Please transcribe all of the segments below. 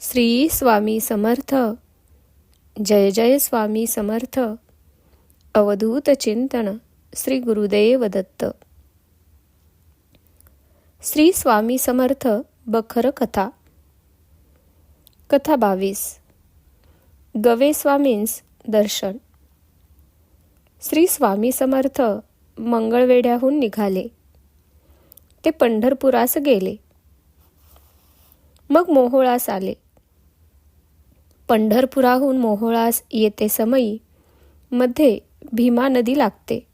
श्री स्वामी समर्थ. जय जय स्वामी समर्थ. अवधूत चिंतन श्री गुरुदेव दत्त. श्री स्वामी समर्थ बखर कथा. कथा बावीस. गवे स्वामींस दर्शन. श्री स्वामी समर्थ मंगळवेढ्याहून निघाले. ते पंढरपुरास गेले. मग मोहोळास आले. पंढरपुराहून मोहोळास येते समयी. मध्ये भीमा नदी लागते.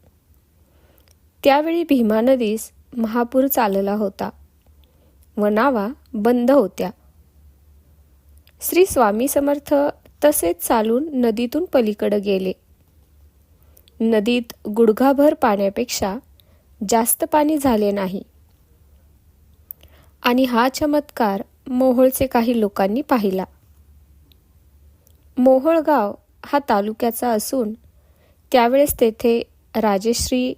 त्यावेळी भीमा नदीस महापूर चालला होता. व नावा बंद होत्या. श्री स्वामी समर्थ तसेच चालून नदीतून पलीकडे गेले. नदीत गुडघाभर पाण्यापेक्षा जास्त पाणी झाले नाही. आणि हा चमत्कार मोहोळचे काही लोकांनी पाहिला. मोहोळगाव हा तालुक्याचा असून त्यावेळेस तेथे राजेश्री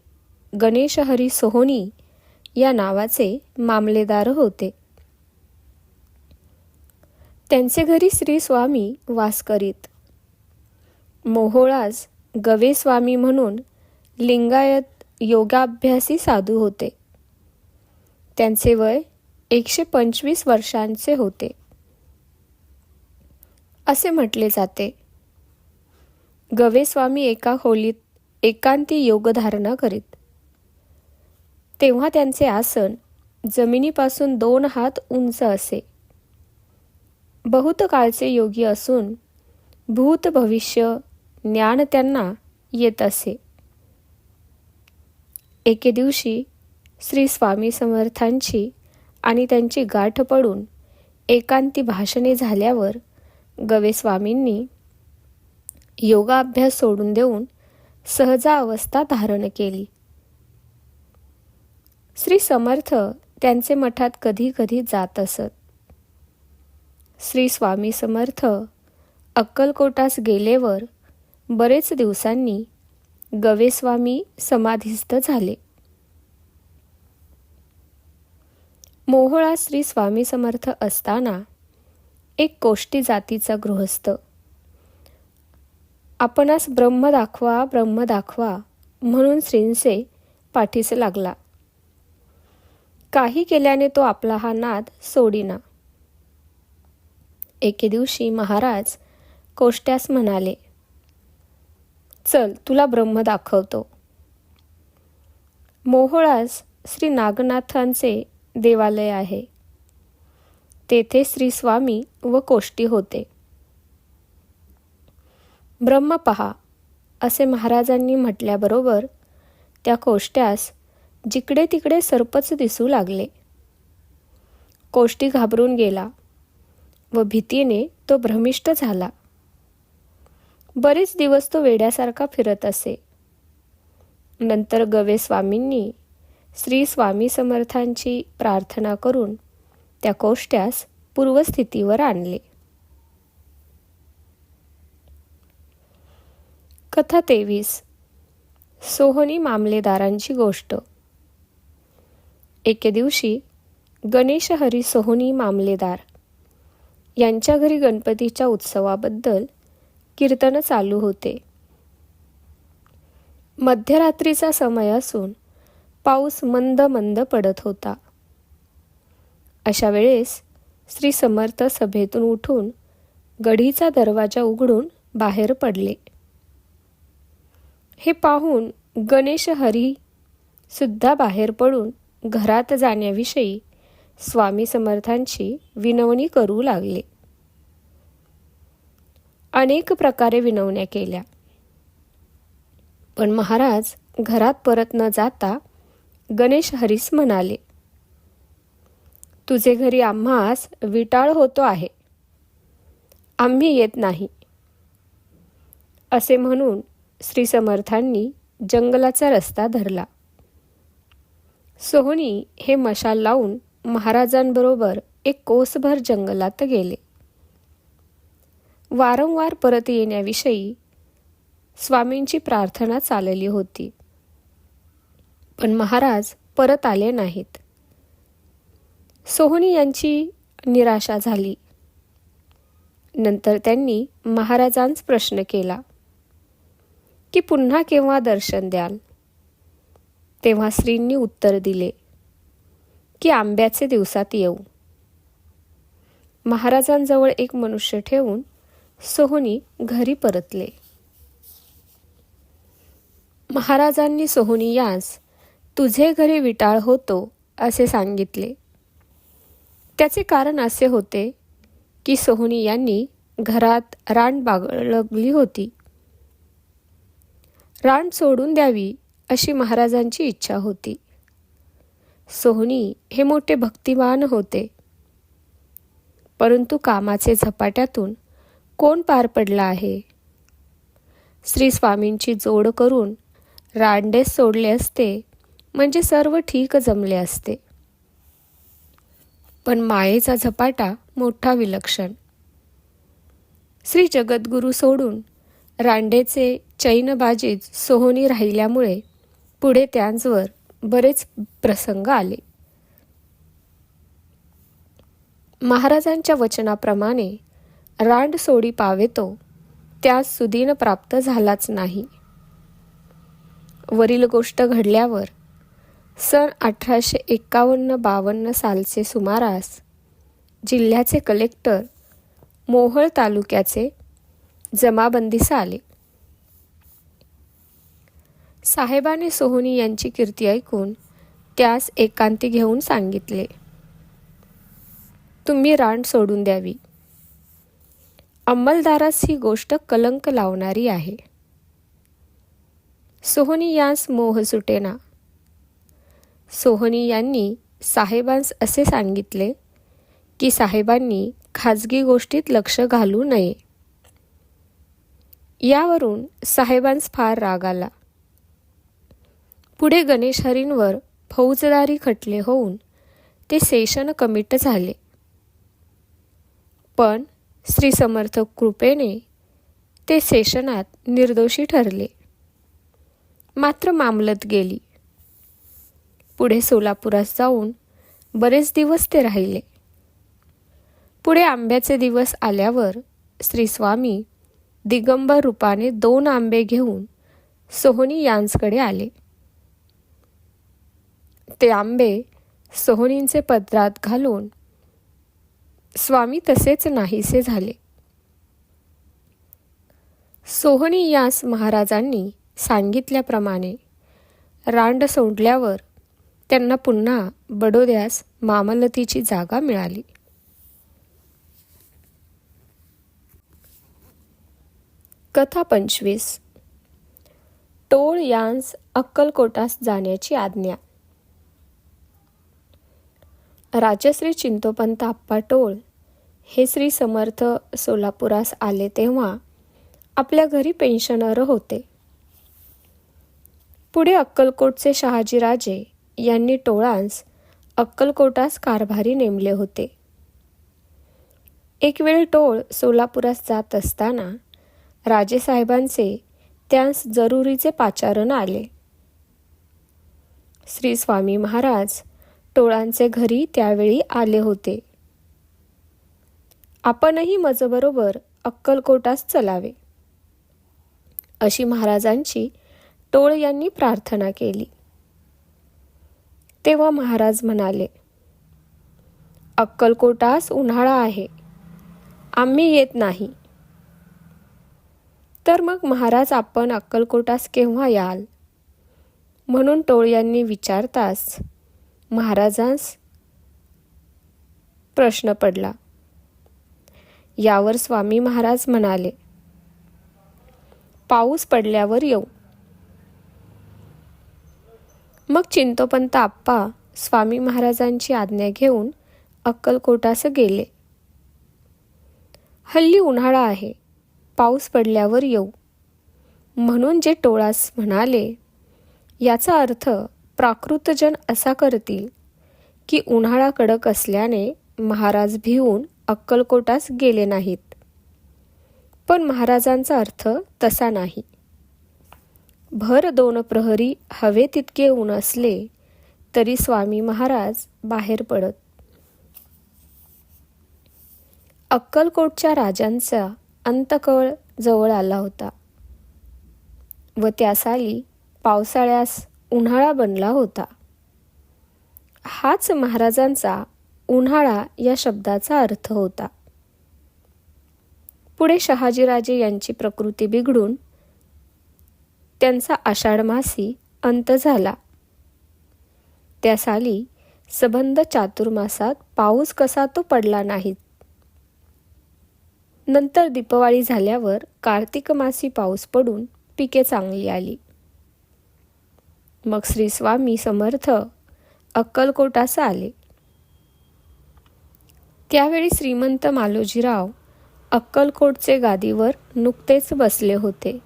गणेशहरी सोहोनी या नावाचे मामलेदार होते. त्यांचे घरी श्री स्वामी वास करीत. मोहोळास गवेस्वामी म्हणून लिंगायत योगाभ्यासी साधू होते. त्यांचे वय एकशे पंचवीस वर्षांचे होते. असे म्हटले जाते. गवेस्वामी एका खोलीत एकांती योगधारणा करीत. तेव्हा त्यांचे आसन जमिनीपासून दोन हात उंच असे. बहुत काळचे योगी असून भूत भविष्य ज्ञान त्यांना येत असे. एके दिवशी श्री स्वामी समर्थांची आणि त्यांची गाठ पडून एकांती भाषणे झाल्यावर गवेस्वामींनी योगाभ्यास सोडून देऊन सहजा अवस्था धारण केली. श्री समर्थ त्यांचे मठात कधी कधी जात असत. श्री स्वामी समर्थ अक्कलकोटास गेलेवर बरेच दिवसांनी गवेस्वामी समाधीस्थ झाले. मोहोळा श्री स्वामी समर्थ असताना एक कोष्टी जातीचा गृहस्थ. आपणास ब्रह्म दाखवा ब्रह्म दाखवा म्हणून श्रींसे पाठीस लागला. काही केल्याने तो आपला हा नाद सोडीना. एके दिवशी महाराज कोष्ट्यास म्हणाले चल तुला ब्रह्म दाखवतो. मोहोळास श्री नागनाथांचे देवालय आहे. तेथे श्री स्वामी व कोष्टी होते. ब्रह्म पहा असे महाराजांनी म्हटल्याबरोबर त्या कोष्ट्यास जिकडे तिकडे सर्पच दिसू लागले. कोष्टी घाबरून गेला व भीतीने तो भ्रमिष्ट झाला. बरेच दिवस तो वेड्यासारखा फिरत असे. नंतर गवे स्वामींनी श्री स्वामी समर्थांची प्रार्थना करून त्या कोष्ट्यास पूर्वस्थितीवर आणले. कथा तेवीस. सोहनी मामलेदारांची गोष्ट. एके दिवशी गणेश हरी सोहनी मामलेदार यांच्या घरी गणपतीच्या उत्सवाबद्दल कीर्तन चालू होते. मध्यरात्रीचा समय असून पाऊस मंद मंद पडत होता. अशा वेळेस श्री समर्थ सभेतून उठून गढीचा दरवाजा उघडून बाहेर पडले. हे पाहून गणेश हरी सुद्धा बाहेर पडून घरात जाण्याविषयी स्वामी समर्थांची विनवणी करू लागले. अनेक प्रकारे विनवण्या केल्या. पण महाराज घरात परत न जाता गणेश हरीस म्हणाले तुझे घरी आम्हास विटाळ होतो आहे. आम्ही येत नाही. असे म्हणून श्री समर्थांनी जंगलाचा रस्ता धरला. सोहनी हे मशाल लावून महाराजांबरोबर एक कोसभर जंगलात गेले. वारंवार परत येण्याविषयी स्वामींची प्रार्थना चालली होती. पण महाराज परत आले नाहीत. सोहनी यांची निराशा झाली. नंतर त्यांनी महाराजांस प्रश्न केला की पुन्हा केव्हा दर्शन द्याल? तेव्हा श्रींनी उत्तर दिले की आंब्याचे दिवसात येऊ. महाराजांजवळ एक मनुष्य ठेवून सोहनी घरी परतले. महाराजांनी सोहनी यास तुझे घरी विटाळ होतो असे सांगितले. त्याचे कारण असे होते की सोहनी यांनी घरात रान बागळगली होती. रान सोडून द्यावी अशी महाराजांची इच्छा होती. सोहनी हे मोठे भक्तिमान होते. परंतु कामाचे झपाट्यातून कोण पार पडला आहे? श्री स्वामींची जोड करून रांडेस सोडले असते म्हणजे सर्व ठीक जमले असते. पण मायेचा झपाटा मोठा विलक्षण. श्री जगद्गुरू सोडून रांडेचे चैनबाजीत सोहोनी राहिल्यामुळे पुढे त्यांचवर बरेच प्रसंग आले. महाराजांच्या वचनाप्रमाणे रांड सोडी पावेतो त्यास सुदीन प्राप्त झालाच नाही. वरील गोष्ट घडल्यावर सन अठराशे एक्कावन्न बावन्न सालचे सुमारास जिल्ह्याचे कलेक्टर मोहोळ तालुक्याचे जमाबंदीस आले. साहेबाने सोहोनी यांची कीर्ती ऐकून त्यास एकांती घेऊन सांगितले तुम्ही रान सोडून द्यावी. अंमलदारास ही गोष्ट कलंक लावणारी आहे. सोहनी यास मोह सुटेना. सोहनी यांनी साहेबांस असे सांगितले की साहेबांनी खाजगी गोष्टीत लक्ष घालू नये. यावरून साहेबांस फार राग आला. पुढे गणेश हरींवर फौजदारी खटले होऊन ते सेशन कमिट झाले. पण श्री समर्थ कृपेने ते सेशनात निर्दोषी ठरले. मात्र मामलत गेली. पुढे सोलापुरात जाऊन बरेच दिवस ते राहिले. पुढे आंब्याचे दिवस आल्यावर श्री स्वामी दिगंबर रूपाने दोन आंबे घेऊन सोहनी यांचकडे आले. ते आंबे सोहनींचे पदरात घालून स्वामी तसेच नाहीसे झाले. सोहनी यास महाराजांनी सांगितल्याप्रमाणे रांड सोडल्यावर त्यांना पुन्हा बडोद्यास मामलतीची जागा मिळाली. कथा पंचवीस. टोळ यांस अक्कलकोटास जाण्याची आज्ञा. राजश्री चिंतोपंत आप्पा टोळ हे श्री समर्थ सोलापुरास आले तेव्हा आपल्या घरी पेन्शनर होते. पुढे अक्कलकोटचे शहाजीराजे यांनी टोळांस अक्कलकोटास कारभारी नेमले होते. एक वेळ टोळ सोलापुरास जात असताना राजेसाहेबांचे त्यास जरुरीचे पाचारण आले. श्री स्वामी महाराज टोळांचे घरी त्यावेळी आले होते. आपणही मजबरोबर अक्कलकोटास चलावे अशी महाराजांची टोळ यांनी प्रार्थना केली. तेव्हा महाराज म्हणाले अक्कलकोटास उन्हाळा आहे. आम्ही येत नाही. तर मग महाराज आपण अक्कलकोटास केव्हा याल? म्हणून टोळ्यांनी विचारताच महाराजांस प्रश्न पडला. यावर स्वामी महाराज म्हणाले पाऊस पडल्यावर येऊ. मग चिंतोपंत आप्पा स्वामी महाराजांची आज्ञा घेऊन अक्कलकोटास गेले. हल्ली उन्हाळा आहे पाऊस पडल्यावर येऊ. म्हणून जे टोळास म्हणाले याचा अर्थ प्राकृतजन असा करतील की उन्हाळा कडक असल्याने महाराज भिवून अक्कलकोटास गेले नाहीत. पण महाराजांचा अर्थ तसा नाही. भर दोन प्रहरी हवे तितके ऊन असले तरी स्वामी महाराज बाहेर पडत. अक्कलकोटच्या राजांचा अंतकळ जवळ आला होता. व त्या साली पावसाळ्यास उन्हाळा बनला होता. हाच महाराजांचा उन्हाळा या शब्दाचा अर्थ होता. पुढे शहाजीराजे यांची प्रकृती बिघडून त्यांचा आषाढ मासी अंत झाला. त्या साली सबंध चातुर्मासात पाऊस कसा तो पडला नाहीत. नंतर दीपवाळी झाल्यावर कार्तिक मासी पाऊस पडून पिके चांगली आली. मग श्री स्वामी समर्थ अक्कलकोटास आले. त्यावेळी श्रीमंत मालोजीराव अक्कलकोटचे गादीवर नुकतेच बसले होते.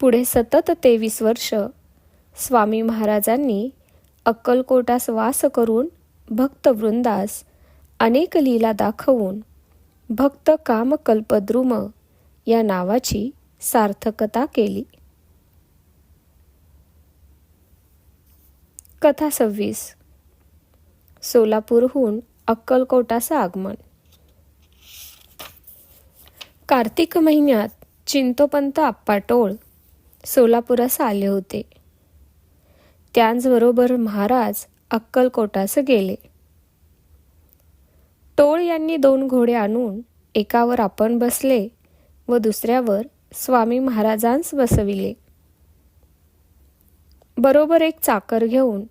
पुढे सतत तेवीस वर्ष. स्वामी महाराजांनी अक्कलकोटास वास करून भक्तवृंदास अनेक लीला दाखवून भक्त कामकल्पद्रुम या नावाची सार्थकता केली. कथा सव्वीस. सोलापूरहून अक्कलकोटाचं आगमन. कार्तिक महिन्यात चिंतोपंत आप्पाटोळ सोलापुरास आले होते. त्याचबरोबर महाराज अक्कलकोटास गेले. टोळ यांनी दोन घोडे आणून एकावर आपण बसले व दुसऱ्यावर स्वामी महाराजांस बसविले. बरोबर एक चाकर घेऊन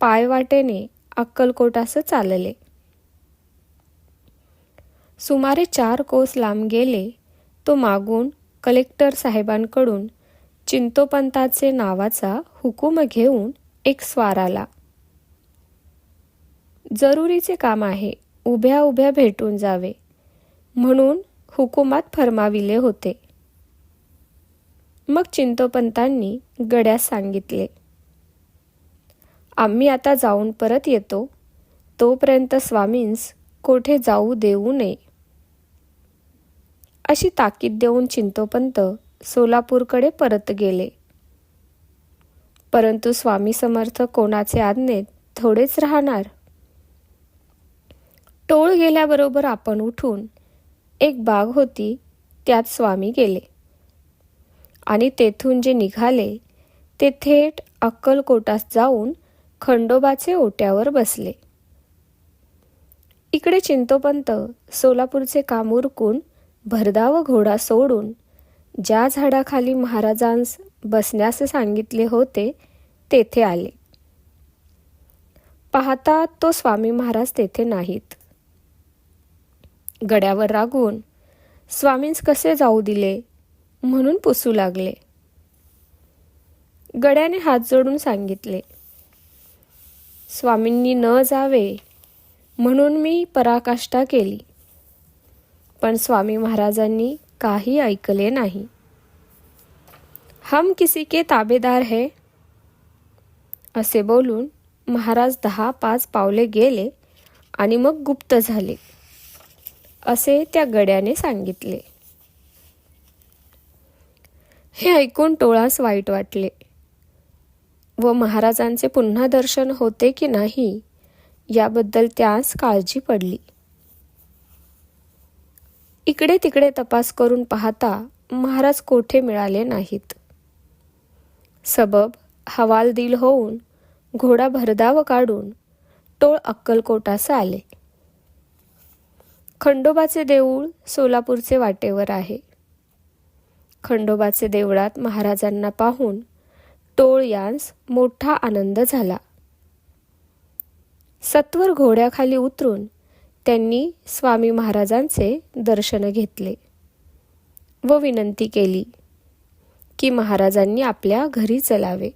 पायवाटेने अक्कलकोटास चालले. सुमारे चार कोस लांब गेले तो मागून कलेक्टर साहेबांकडून चिंतोपंताचे नावाचा हुकूम घेऊन एक स्वार आला. जरुरीचे काम आहे उभ्या उभ्या भेटून जावे म्हणून हुकुमात फरमाविले होते. मग चिंतोपंतांनी गड्यास सांगितले आम्ही आता जाऊन परत येतो तोपर्यंत स्वामींस कोठे जाऊ देऊ नये. अशी ताकीद देऊन चिंतोपंत सोलापूरकडे परत गेले. परंतु स्वामी समर्थ कोणाचे आज्ञेत थोडेच राहणार? टोळ गेल्याबरोबर आपण उठून एक बाग होती त्यात स्वामी गेले. आणि तेथून जे निघाले ते थेट अक्कलकोटास जाऊन खंडोबाचे ओट्यावर बसले. इकडे चिंतोपंत सोलापूरचे काम उरकून भरधाव घोडा सोडून ज्या झाडाखाली महाराजांस बसण्यास सांगितले होते तेथे आले. पाहता तो स्वामी महाराज तेथे नाहीत. गड्यावर रागून स्वामींस कसे जाऊ दिले? म्हणून पुसू लागले. गड्याने हात जोडून सांगितले स्वामींनी न जावे म्हणून मी पराकाष्ठा केली. पण स्वामी महाराजांनी काही ऐकले नाही? हम किसी के ताबेदार है। असे बोलून महाराज दहा पाच पावले गेले आणि मग गुप्त झाले. असे त्या गड्याने सांगितले. हे ऐकून टोळास वाईट वाटले. व महाराजांचे पुन्हा दर्शन होते की नाही याबद्दल त्यास काळजी पडली. इकडे तिकडे तपास करून पाहता महाराज कोठे मिळाले नाहीत. सबब हवालदिल होऊन घोडा भरधाव काढून टोळ अक्कलकोटास आले. खंडोबाचे देऊळ सोलापूरचे वाटेवर आहे. खंडोबाचे देवळात महाराजांना पाहून टोळ यांस मोठा आनंद झाला. सत्वर घोड्याखाली उतरून त्यांनी स्वामी महाराजांचे दर्शन घेतले व विनंती केली की महाराजांनी आपल्या घरी चलावे.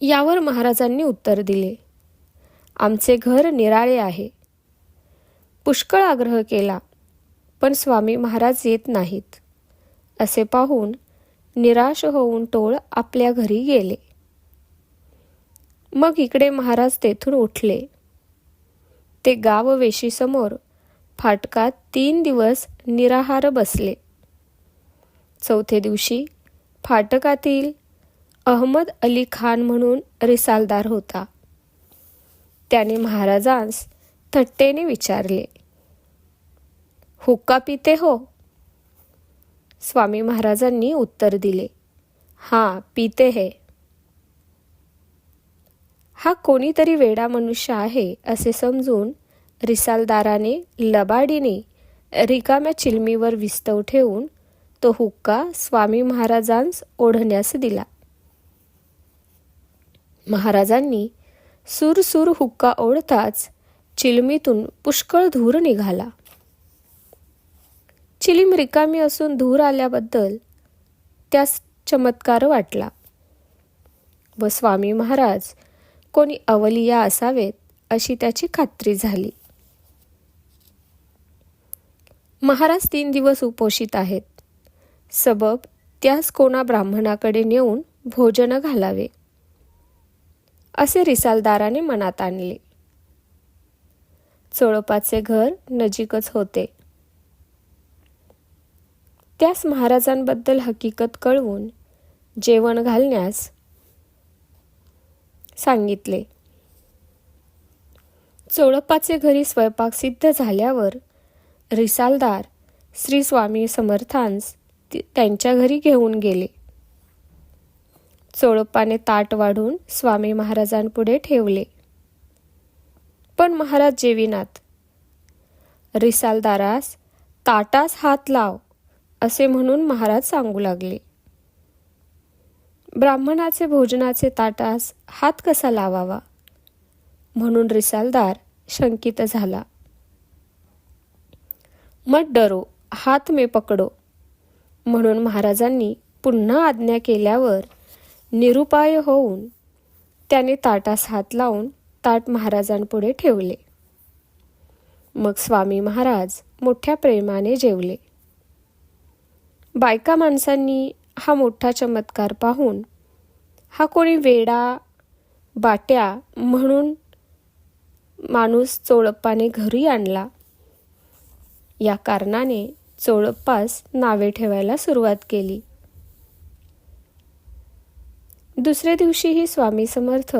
यावर महाराजांनी उत्तर दिले आमचे घर निराळे आहे. पुष्कळ आग्रह केला पण स्वामी महाराज येत नाहीत. असे पाहून निराश होऊन टोळ आपल्या घरी गेले. मग इकडे महाराज तेथून उठले. ते गाव वेशीसमोर फाटकात तीन दिवस निराहार बसले. चौथे दिवशी फाटकातील अहमद अली खान म्हणून रिसालदार होता. त्याने महाराजांस थट्टेने विचारले हुक्का पिते हो? स्वामी महाराजांनी उत्तर दिले हां पिते है. हा कोणीतरी वेडा मनुष्य आहे असे समजून रिसालदाराने लबाडीने रिकाम्या चिलमीवर विस्तव ठेवून तो हुक्का स्वामी महाराजांस ओढण्यास दिला. महाराजांनी सुरसूर हुक्का ओढताच चिलमीतून पुष्कळ धूर निघाला. चिलीम रिकामी असून धूर आल्याबद्दल त्यास चमत्कार वाटला व स्वामी महाराज कोणी अवलिया असावेत अशी त्याची खात्री झाली. महाराज तीन दिवस उपोषित आहेत. सबब त्यास कोणा ब्राह्मणाकडे नेऊन भोजन घालावे. असे रिसालदाराने मनात आणले. चोळपाचे घर नजीकच होते. त्यास महाराजांबद्दल हकीकत कळवून जेवण घालण्यास सांगितले. चोळप्पाचे घरी स्वयंपाक सिद्ध झाल्यावर रिसालदार श्री स्वामी समर्थांस ती- त्यांच्या घरी घेऊन गेले. चोळप्पाने ताट वाढून स्वामी महाराजांपुढे ठेवले. पण महाराज जेविनात रिसालदारास ताटास हात लाव असे म्हणून महाराज सांगू लागले. ब्राह्मणाचे भोजनाचे ताटास हात कसा लावावा? म्हणून रिसालदार शंकित झाला. मत डरो हात मे पकडो. म्हणून महाराजांनी पुन्हा आज्ञा केल्यावर निरुपाय होऊन त्याने ताटास हात लावून ताट महाराजांपुढे ठेवले. मग स्वामी महाराज मोठ्या प्रेमाने जेवले. बायका माणसांनी हा मोठा चमत्कार पाहून. हा कोणी वेडा बाट्या म्हणून माणूस चोळप्पाने घरी आणला. या कारणाने चोळप्पास नावे ठेवायला सुरुवात केली. दुसऱ्या दिवशीही स्वामी समर्थ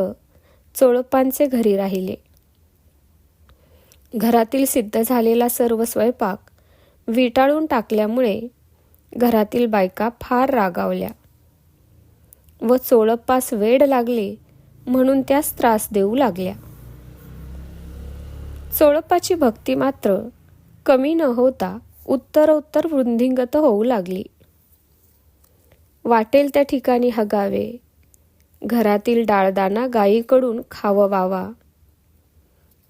चोळप्पांचे घरी राहिले. घरातील सिद्ध झालेला सर्व स्वयंपाक विटाळून टाकल्यामुळे घरातील बायका फार रागावल्या व चोळप्पास वेड लागले म्हणून त्यास त्रास देऊ लागल्या. चोळप्पाची भक्ती मात्र कमी न होता उत्तरोत्तर वृद्धिंगत होऊ लागली. वाटेल त्या ठिकाणी हगावे घरातील डाळदाना गायीकडून खाववावा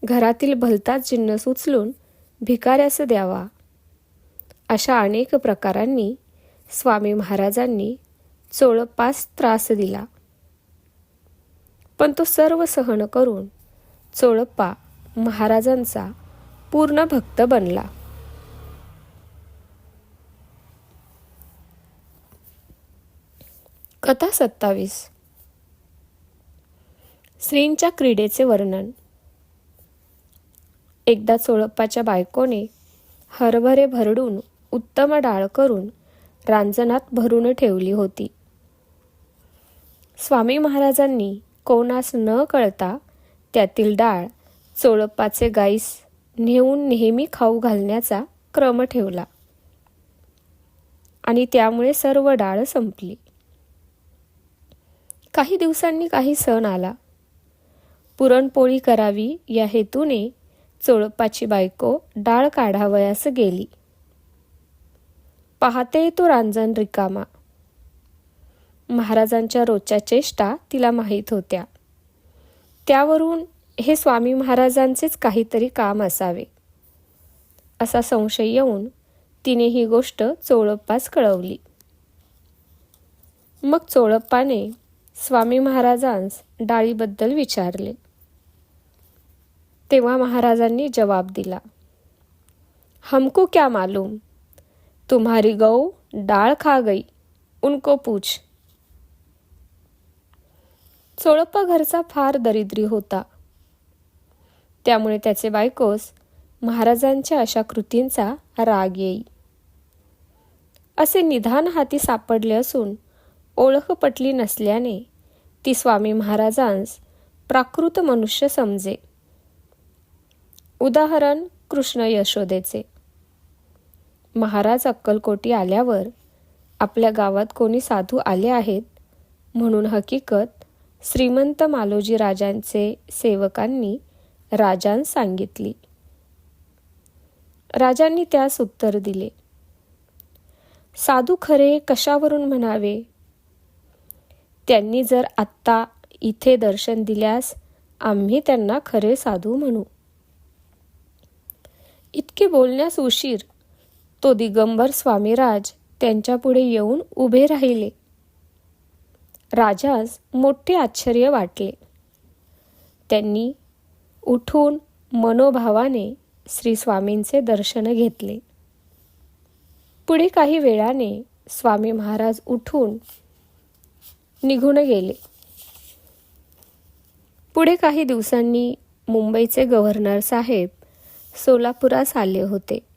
घरातील भलताच जिन्नस उचलून भिकाऱ्यास द्यावा अशा अनेक प्रकारांनी स्वामी महाराजांनी चोळप्पास त्रास दिला. पण तो सर्व सहन करून चोळप्पा महाराजांचा पूर्ण भक्त बनला. कथा सत्तावीस. स्त्रींच्या क्रीडेचे वर्णन. एकदा चोळप्पाच्या बायकोने हरभरे भरडून उत्तम डाळ करून रांजणात भरून ठेवली होती. स्वामी महाराजांनी कोणास न कळता त्यातील डाळ चोळप्पाचे गाईस नेऊन नेहमी खाऊ घालण्याचा क्रम ठेवला. आणि त्यामुळे सर्व डाळ संपली. काही दिवसांनी काही सण आला. पुरणपोळी करावी या हेतूने चोळप्पाची बायको डाळ काढावयास गेली. पाहते तो रांजण रिकामा. महाराजांच्या रोजच्या चेष्टा तिला माहीत होत्या. त्यावरून हे स्वामी महाराजांचेच काहीतरी काम असावे. असा संशय येऊन तिने ही गोष्ट चोळप्पास कळवली. मग चोळप्पाने स्वामी महाराजांस डाळीबद्दल विचारले. तेव्हा महाराजांनी जवाब दिला. हमको क्या मालूम? तुम्हारी गौ डाळ खा गई उनको पूछ। चोळप्पा घरचा फार दरिद्री होता. त्यामुळे त्याचे बायकोस महाराजांच्या अशा कृतींचा राग येई. असे निधान हाती सापडले असून ओळख पटली नसल्याने ती स्वामी महाराजांस प्राकृत मनुष्य समजे. उदाहरण कृष्ण यशोदेचे. महाराज अक्कलकोटी आल्यावर आपल्या गावात कोणी साधू आले आहेत? म्हणून हकीकत श्रीमंत मालोजी राजांचे सेवकांनी राजांस सांगितली. राजांनी त्यास उत्तर दिले. साधू खरे कशावरून म्हणावे? त्यांनी जर आत्ता इथे दर्शन दिल्यास आम्ही त्यांना खरे साधू म्हणू. इतके बोलण्यास उशीर तो दिगंबर स्वामीराज त्यांच्यापुढे येऊन उभे राहिले. राजास मोठे आश्चर्य वाटले. त्यांनी उठून मनोभावाने श्री स्वामींचे दर्शन घेतले. पुढे काही वेळाने स्वामी महाराज उठून निघून गेले. पुढे काही दिवसांनी मुंबईचे गव्हर्नर साहेब सोलापुरास आले होते.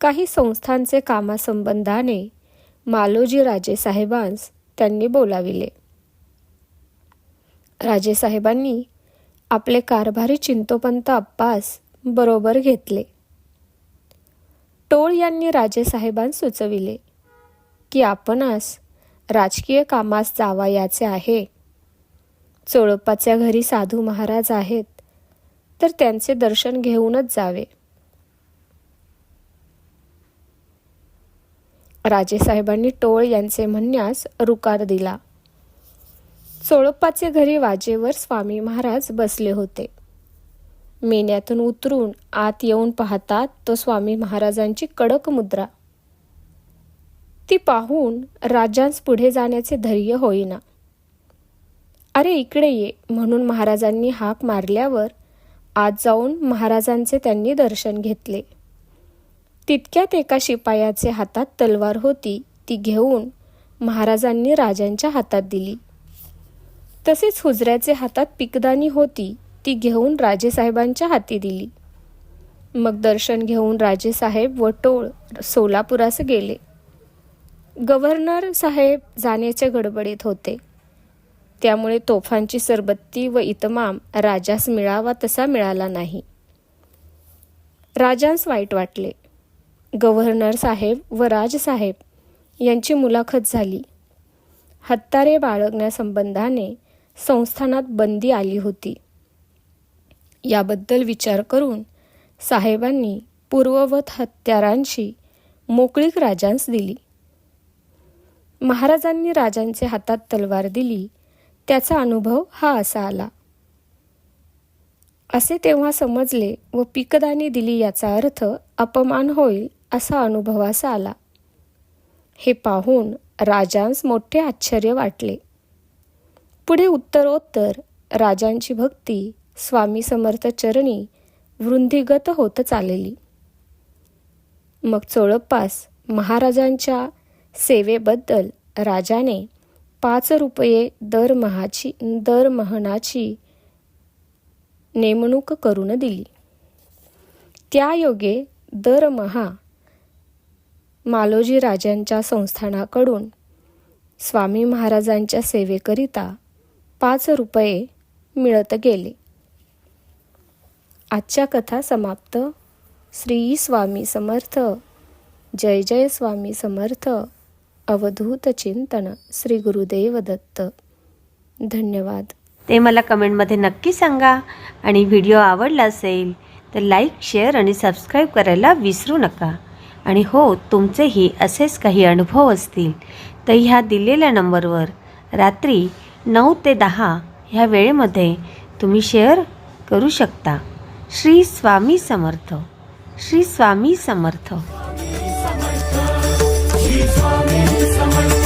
काही संस्थांचे कामासंबंधाने मालोजी राजेसाहेबांस त्यांनी बोलाविले. राजेसाहेबांनी आपले कारभारी चिंतोपंत अप्पास बरोबर घेतले. टोळ यांनी राजेसाहेबांस सुचविले की आपणास राजकीय कामास जावायाचे आहे. चोळप्पाच्या घरी साधू महाराज आहेत तर त्यांचे दर्शन घेऊनच जावे. राजेसाहेबांनी टोळ यांचे म्हणण्यास रुकार दिला. चोळप्पाचे घरी वाजेवर स्वामी महाराज बसले होते. मेन्यातून उतरून आत येऊन पाहतात तो स्वामी महाराजांची कडक मुद्रा. ती पाहून राजांस पुढे जाण्याचे धैर्य होईना. अरे इकडे ये म्हणून महाराजांनी हाक मारल्यावर आत जाऊन महाराजांचे त्यांनी दर्शन घेतले. तितक्यात एका शिपायाचे हातात तलवार होती ती घेऊन महाराजांनी राजांच्या हातात दिली. तसेच हुजऱ्याचे हातात पिकदानी होती ती घेऊन राजेसाहेबांच्या हाती दिली. मग दर्शन घेऊन राजेसाहेब व टोळ सोलापुरास गेले. गव्हर्नर साहेब जाण्याच्या गडबडीत होते. त्यामुळे तोफांची सरबत्ती व इतमाम राजास मिळावा तसा मिळाला नाही. राजांस वाईट वाटले. गव्हर्नर साहेब व राजसाहेब यांची मुलाखत झाली. हत्तारे बाळगण्यासंबंधाने संस्थानात बंदी आली होती. याबद्दल विचार करून साहेबांनी पूर्ववत हत्यारांशी मोकळीक राजांस दिली. महाराजांनी राजांचे हातात तलवार दिली त्याचा अनुभव हा असा आला. असे तेव्हा समजले व पिकदानी दिली याचा अर्थ अपमान होईल असा अनुभवास आला. हे पाहून राजांस मोठे आश्चर्य वाटले. पुढे उत्तरोत्तर राजांची भक्ती स्वामी समर्थ चरणी वृंदीगत होत चालली. मग चोळप्पास महाराजांच्या सेवेबद्दल राजाने पाच रुपये दरमहाची दरमहनाची नेमणूक करून दिली. त्यायोगे दरमहा मालोजी राजांच्या संस्थानाकडून स्वामी महाराजांच्या सेवेकरिता पाच रुपये मिळत गेले. आजच्या कथा समाप्त. श्री स्वामी समर्थ. जय जय स्वामी समर्थ. अवधूत चिंतन. श्री गुरुदेव दत्त. धन्यवाद. ते मला कमेंटमध्ये नक्की सांगा. आणि व्हिडिओ आवडला असेल तर लाईक शेअर आणि सबस्क्राईब करायला विसरू नका. आणि हो तुमचेही असेच काही अनुभव असतील तर ह्या दिलेल्या नंबरवर रात्री नऊ ते दहा ह्या वेळेमध्ये तुम्ही शेअर करू शकता. श्री स्वामी समर्थ. श्री स्वामी समर्थ. स्वामी समर्थ.